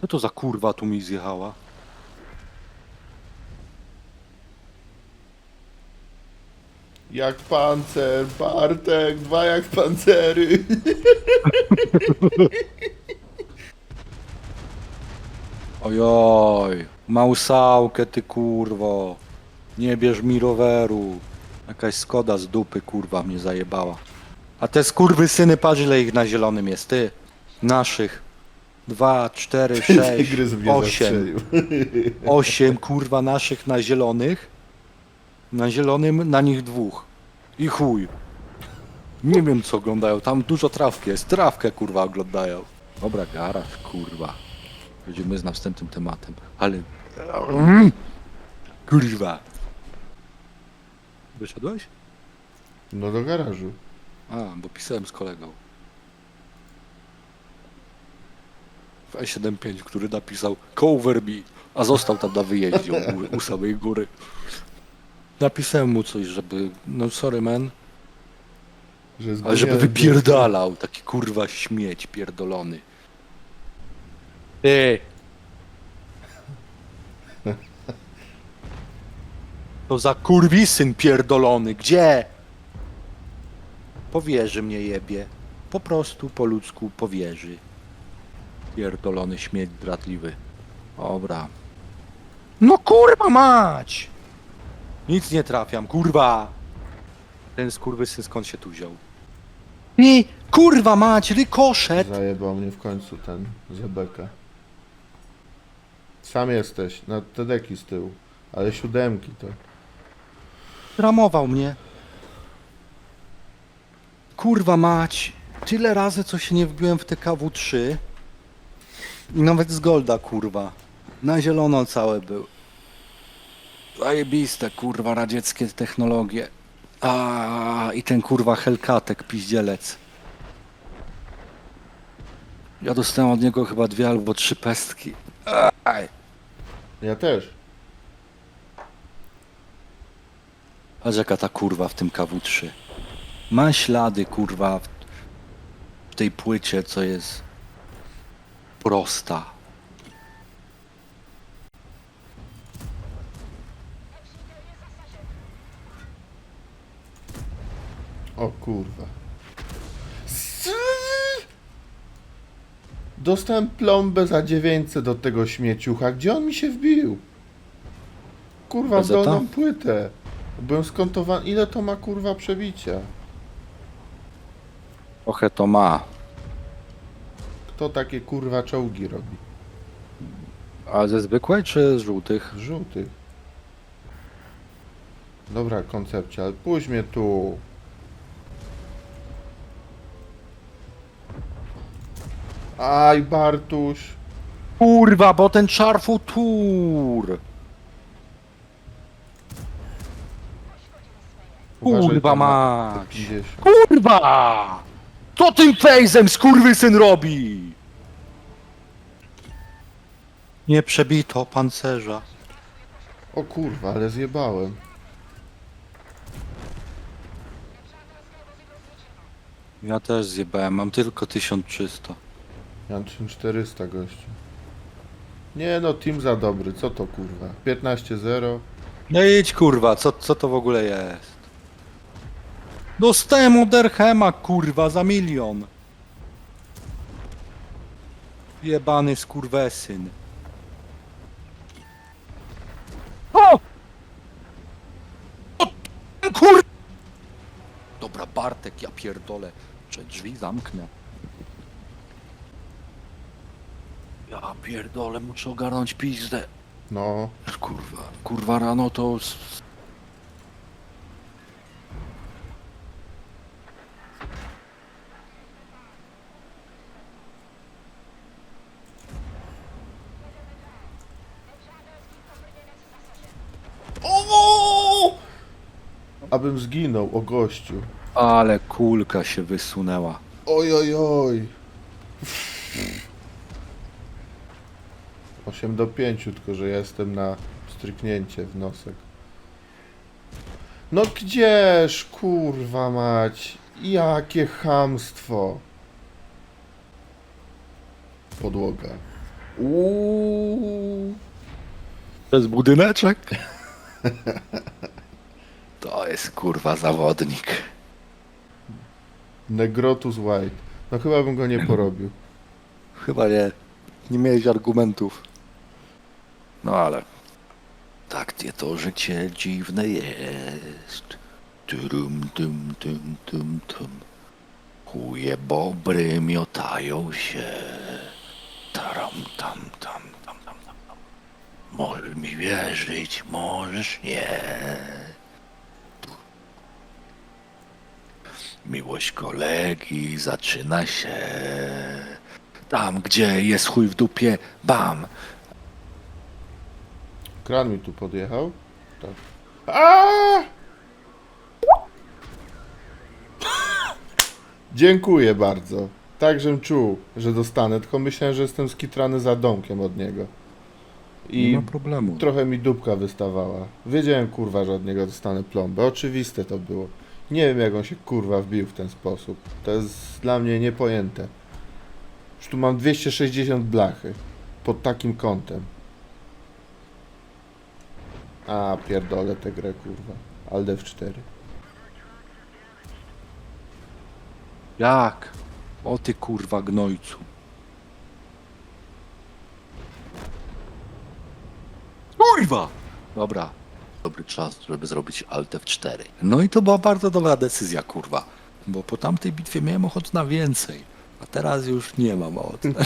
Co to za kurwa tu mi zjechała? Jak pancer, Bartek, dwa jak pancery. Ojoj, małsałkę ty kurwo. Nie bierz mi roweru. Jakaś skoda z dupy kurwa mnie zajebała. A te skurwy syny, patrz ile ich na zielonym jest, ty. Naszych. Dwa, cztery, sześć, Tygrys mnie osiem. zastrzelił. Osiem kurwa naszych na zielonych. Na zielonym na nich dwóch. I chuj. Nie wiem co oglądają, tam dużo trawki jest. Trawkę kurwa oglądają. Dobra, garaż kurwa. Będziemy z następnym tematem. Ale... Kurwa. Wyszedłeś? No do garażu. A, bo pisałem z kolegą. W E75, który napisał Cover me, a został tam na wyjeździe u, u samej góry. Napisałem mu coś, żeby, no sorry man, Że ale żeby zgubiłem- wypierdalał, taki kurwa śmieć pierdolony. Ty! To za kurwisyn pierdolony, gdzie? Powierzy mnie jebie. Po prostu po ludzku powierzy. Pierdolony śmieć dratliwy. Dobra. No kurwa mać! Nic nie trafiam, kurwa! Ten skurwysyn skąd się tu wziął? Nie, kurwa mać, rykoszet! Zajebał mnie w końcu ten Zebeka. Sam jesteś, na te deki z tyłu. Ale siódemki to. Ramował mnie. Kurwa mać. Tyle razy, co się nie wbiłem w TKW3. I nawet z Golda, kurwa. Na zielono całe był. Zajebiste, kurwa, radzieckie technologie. A i ten kurwa Hellcatek, piździelec. Ja dostałem od niego chyba dwie albo trzy pestki. Aj. Ja też. A jaka ta kurwa w tym KW3? Ma ślady kurwa w, w tej płycie, co jest prosta. O kurwa. S- Dostałem plombę za 900 do tego śmieciucha. Gdzie on mi się wbił? Kurwa, Gazeta? dolną płytę. Byłem skontowany. Ile to ma kurwa przebicia? Trochę to ma. Kto takie kurwa czołgi robi? A ze zwykłej czy z żółtych? Żółty. Dobra, koncepcja, ale puść mnie tu. Aj, Bartuś. Kurwa, bo ten czarfutur! Uważaj Kurwa tam na! 50. Kurwa! Co tym fejzem skurwysyn robi? Nie przebito pancerza. O kurwa, ale zjebałem. Ja też zjebałem, mam tylko 1300. Ja mam 1400 gościu. Nie no, team za dobry, co to kurwa? 15-0. No idź kurwa, co, co to w ogóle jest? Dostałem od Erhema kurwa za milion. Jebany skurwesyn. O! o! Kur... Dobra, Bartek, ja pierdolę. Czy drzwi zamknę? Ja pierdolę, muszę ogarnąć pizdę. No, Kurwa, kurwa rano to... s- abym zginął, o gościu. Ale kulka się wysunęła. Oj, oj, oj. 8 do 5, tylko że jestem na stryknięcie w nosek. No gdzież, kurwa mać, jakie chamstwo. Podłoga. Uuu. To jest budyneczek? To jest kurwa zawodnik. Negrotus White. No chyba bym go nie porobił. Chyba nie. Nie miałeś argumentów. No ale. Tak nie to życie dziwne jest. Turum, tum, tum, tum, tum. Chuje bobry miotają się. Taram, tam, tam, tam, tam, tam. tam. Możesz mi wierzyć, możesz nie. Miłość kolegi zaczyna się. Tam, gdzie jest chuj w dupie, bam. Kran mi tu podjechał? Tak. Aaaa! Dziękuję bardzo. Tak, żem czuł, że dostanę, tylko myślałem, że jestem skitrany za domkiem od niego. I Nie ma problemu. trochę mi dupka wystawała. Wiedziałem, kurwa, że od niego dostanę plombę. Oczywiste to było. Nie wiem, jak on się, kurwa, wbił w ten sposób. To jest dla mnie niepojęte. Już tu mam 260 blachy. Pod takim kątem. A, pierdolę tę grę, kurwa. Alde w 4. Jak? O ty kurwa gnojcu. Kurwa! Dobra. Dobry czas, żeby zrobić Alt F4. No i to była bardzo dobra decyzja, kurwa. Bo po tamtej bitwie miałem ochotę na więcej. A teraz już nie mam ochoty.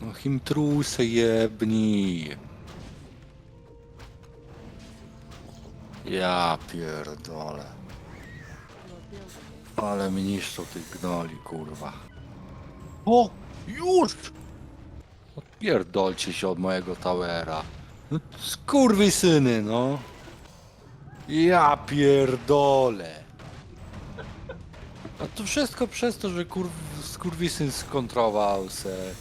No chimtrusy jebni. Ja pierdolę. Ale mi niszczą tych gnoli, kurwa. O! Już! Odpierdolcie się od mojego towera. No, syny, no. Ja pierdolę. A to wszystko przez to, że kur... skurwisyn skontrował se.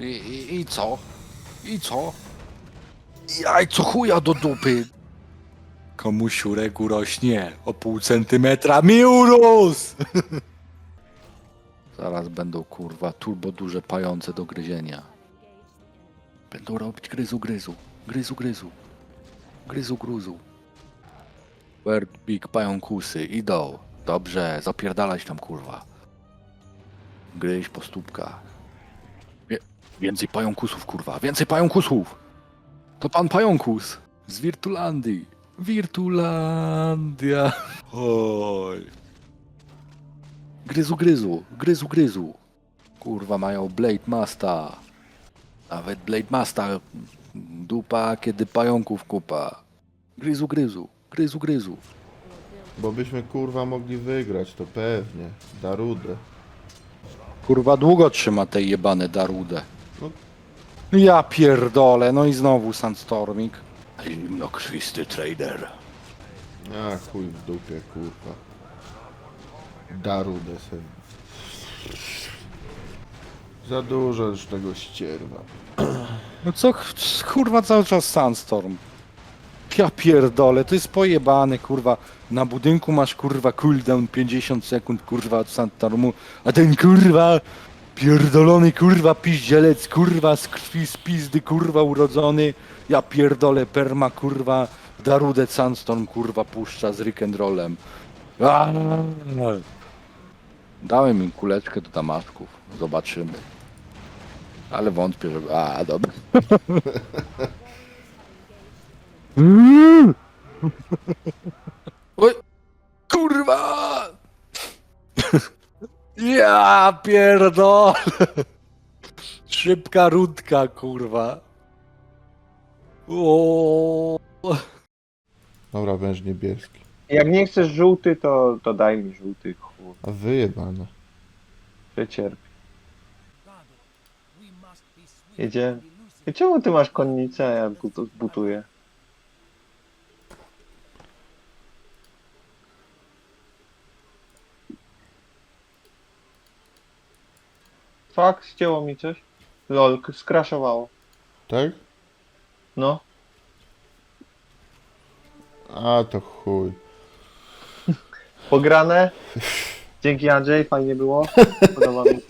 I, i, I co? I co? Jaj, co chuja do dupy? Komu siurek urośnie o pół centymetra mi urósł! Zaraz będą kurwa turbo duże pające do gryzienia. Będą robić gryzu gryzu, gryzu gryzu, gryzu gruzu. Where big pająkusy idą. Dobrze, zapierdalać tam kurwa. Gryź po stópkach. Wie, więcej pająkusów kurwa, więcej pająkusów! To pan pająkus z Wirtulandii. Wirtulandia. Oj. Gryzu, gryzu, gryzu, gryzu. Kurwa, mają Blade Masta. Nawet Blade Masta. Dupa, kiedy pająków kupa. Gryzu, gryzu, gryzu, gryzu. Bo byśmy, kurwa, mogli wygrać, to pewnie. Darudę. Kurwa, długo trzyma tej jebane Darudę. No. Ja pierdolę, no i znowu Sandstorming. Zimnokrwisty trader. A, chuj w dupie, kurwa. Darudę sobie. Za dużo już tego ścierwa. No co, kurwa, cały czas Sandstorm. Ja pierdolę, to jest pojebane, kurwa. Na budynku masz, kurwa, cooldown 50 sekund, kurwa, od Sandstormu, a ten, kurwa, pierdolony, kurwa, piździelec, kurwa, z krwi, z pizdy, kurwa, urodzony. Ja pierdolę, perma, kurwa, Darudę Sandstorm, kurwa, puszcza z rock'n'rollem. Aaaa. Dałem im kuleczkę do damaszków, zobaczymy. Ale wątpię, że... A, dobra. Oj, kurwa! Ja pierdolę! Szybka rundka, kurwa. O, Dobra, węż niebieski. Jak nie chcesz żółty, to, to daj mi żółty, chuj. A wyjebane. Przecierp. Jedzie. I czemu ty masz konnicę, a ja but- butuję? Fuck, ścięło mi coś. Lol, skraszowało. Tak? No. A to chuj. Pograne. Dzięki Andrzej, fajnie było. Podoba mi się.